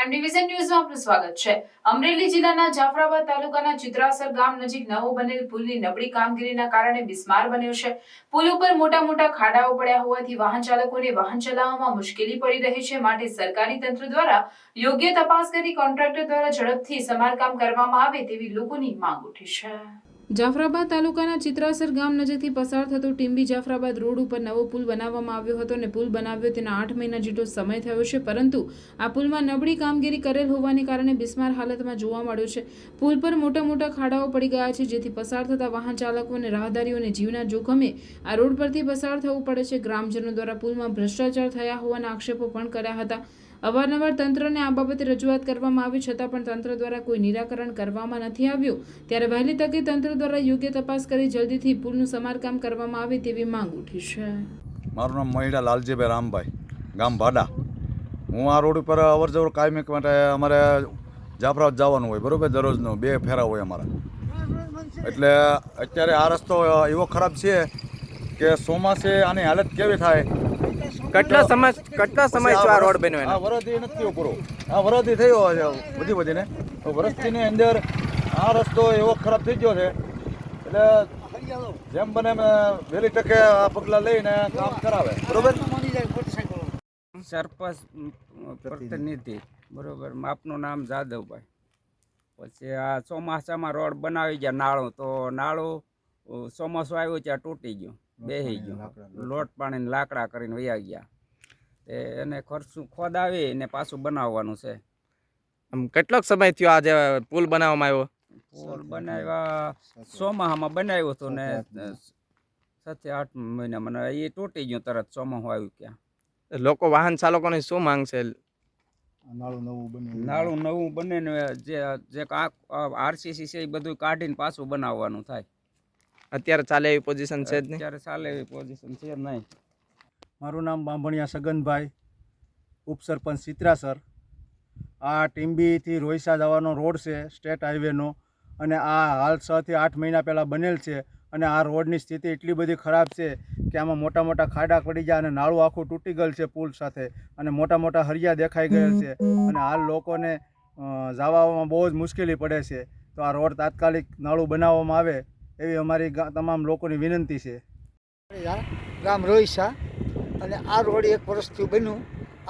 Crime division ન્યૂઝમાં આપનું સ્વાગત છે. અમરેલી જિલ્લાના જાફરાબાદ તાલુકાના ચિત્રાસર ગામ નજીક નવો બનેલ પુલની નબળી કામગીરીના કારણે બિસ્માર બન્યો છે. પુલ ઉપર મોટા મોટા ખાડાઓ પડ્યા હોવાથી વાહન ચાલકોને વાહન ચલાવવામાં મુશ્કેલી પડી રહી છે માટે સરકારી તંત્ર દ્વારા યોગ્ય તપાસ કરી કોન્ટ્રાક્ટર દ્વારા ઝડપથી સમારકામ કરવામાં આવે તેવી લોકોની માંગ ઉઠી છે. જાફરાબાદ તાલુકાના ચિત્રાસર ગામ નજીકથી પસાર થતો ટીમ્બી જાફરાબાદ રોડ ઉપર નવો પુલ બનાવવામાં આવ્યો હતો અને પુલ બનાવ્યો તેના આઠ મહિના જેટલો સમય થયો છે, પરંતુ આ પુલમાં નબળી કામગીરી કરેલ હોવાને કારણે બિસ્માર હાલતમાં જોવા મળ્યો છે. પુલ પર મોટા મોટા ખાડાઓ પડી ગયા છે, જેથી પસાર થતા વાહન ચાલકો અને રાહદારીઓને જીવના જોખમે આ રોડ પરથી પસાર થવું પડે છે. ગ્રામજનો દ્વારા પુલમાં ભ્રષ્ટાચાર થયા હોવાના આક્ષેપો પણ કર્યા હતા. અવારનવાર તંત્રને આ બાબતે રજૂઆત કરવામાં આવી છતાં પણ તંત્ર દ્વારા કોઈ નિરાકરણ કરવામાં નથી આવ્યું. ત્યારે વહેલી તકે તંત્ર દ્વારા યોગ્ય તપાસ કરી જલ્દીથી પુલનું સમારકામ કરવામાં આવે તેવી માંગ ઉઠી છે. મારું નામ મહિડા લાલજીભાઈ રામભાઈ, ગામ ભાડા. હું આ રોડ ઉપર અવર જવર કાયમિક માટે અમારે જાફરાબાદ જવાનું હોય, બરાબર? દરરોજનો, બે ફેરા હોય અમારા. એટલે અત્યારે આ રસ્તો એવો ખરાબ છે કે ચોમાસે આની હાલત કેવી થાય? કેટલા સમય કેટલા સમય આ રોડ બન્યો એનો? આ વરદી નથી થયો પૂરો. આ વરદી થયો છે બધી બધીને. તો વરસતીની અંદર આ રસ્તો એવો ખરાબ થઈ ગયો છે. એટલે જેમ બને એમ વહેલી તકે આ પગલાં લઈને કામ કરાવે. બરોબર? સરપંચ પ્રતિનિધિ. બરોબર. આપનું નામ જાદવભાઈ. પછી આ ચોમાસામાં રોડ બનાવી ગયા નાળું. તો નાળું ચોમાસું આવ્યું ત્યાં તૂટી ગયું. બેહી ગયું. લોટ પાણીને લાકડા કરીને વયા ગયા. તે એને ખર્ચું ખોદાવી ને પાછું બનાવવાનું છે. આમ કેટલોક સમય થયો આજે પુલ બનાવવામાં આવ્યો? પુલ બનાવ્યા ચોમાહામાં બનાવ્યો હતો ને સાતથી આઠ મહિના મને એ તૂટી ગયું તરત ચોમાહું આવ્યું ક્યાં લોકો વાહન ચાલકોની શું માંગ છે? નાળું નવું બને ને જે જે આરસીસી છે એ બધું કાઢીને પાછું બનાવવાનું થાય. અત્યારે ચાલે એવી પોઝિશન છે જ નહીં? અત્યારે ચાલે એવી પોઝિશન છે નહીં. મારું નામ બાંભણિયા સગનભાઈ, ઉપસરપંચ સિત્રાસર આ ટીમ્બીથી રોઈસા જવાનો રોડ છે, સ્ટેટ હાઈવેનો. અને આ હાલ છથી આઠ મહિના પહેલાં બનેલ છે અને આ રોડની સ્થિતિ એટલી બધી ખરાબ છે કે આમાં મોટા મોટા ખાડા પડી ગયા અને નાળું આખું તૂટી ગયેલ છે પુલ સાથે અને મોટા મોટા હરિયા દેખાઈ ગયેલ છે. અને હાલ લોકોને જવામાં બહુ જ મુશ્કેલી પડે છે. તો આ રોડ તાત્કાલિક નાળું બનાવવામાં આવે એવી અમારી તમામ લોકોની વિનંતી છે. ગામ રોઈસા અને આ રોડ એક વર્ષથી બન્યું.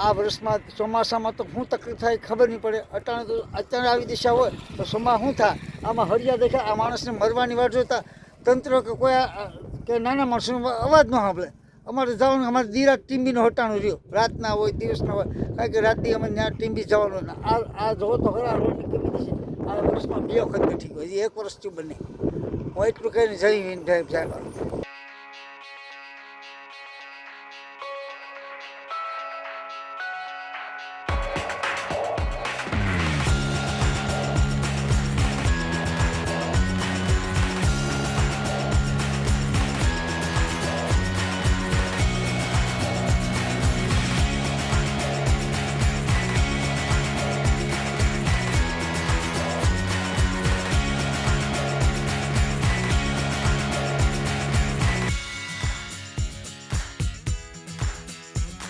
આ વર્ષમાં ચોમાસામાં તો શું તકલીફ થાય ખબર નહીં પડે. અટાણે તો અત્યારે આવી દિશા હોય તો સોમા શું થાય? આમાં હરિયા દેખાય, આ માણસને મરવાની વાત જોતા તંત્ર કે કોઈ કે નાના માણસોનો અવાજ ન સાંભળે. અમારે જવાનું, અમારે દીરા ટીંબીનું હટાણું રહ્યો. રાતના હોય દિવસના હોય. કારણ કે રાતથી અમે ત્યાં ટીંબી જવાનું આ આ જોવો તો ખરા રોડની કેવી છે. આ વર્ષમાં બે વખત બેઠી હોય એક વર્ષથી બને. હું એટલું કહીને જય હિન્દ સાહેબ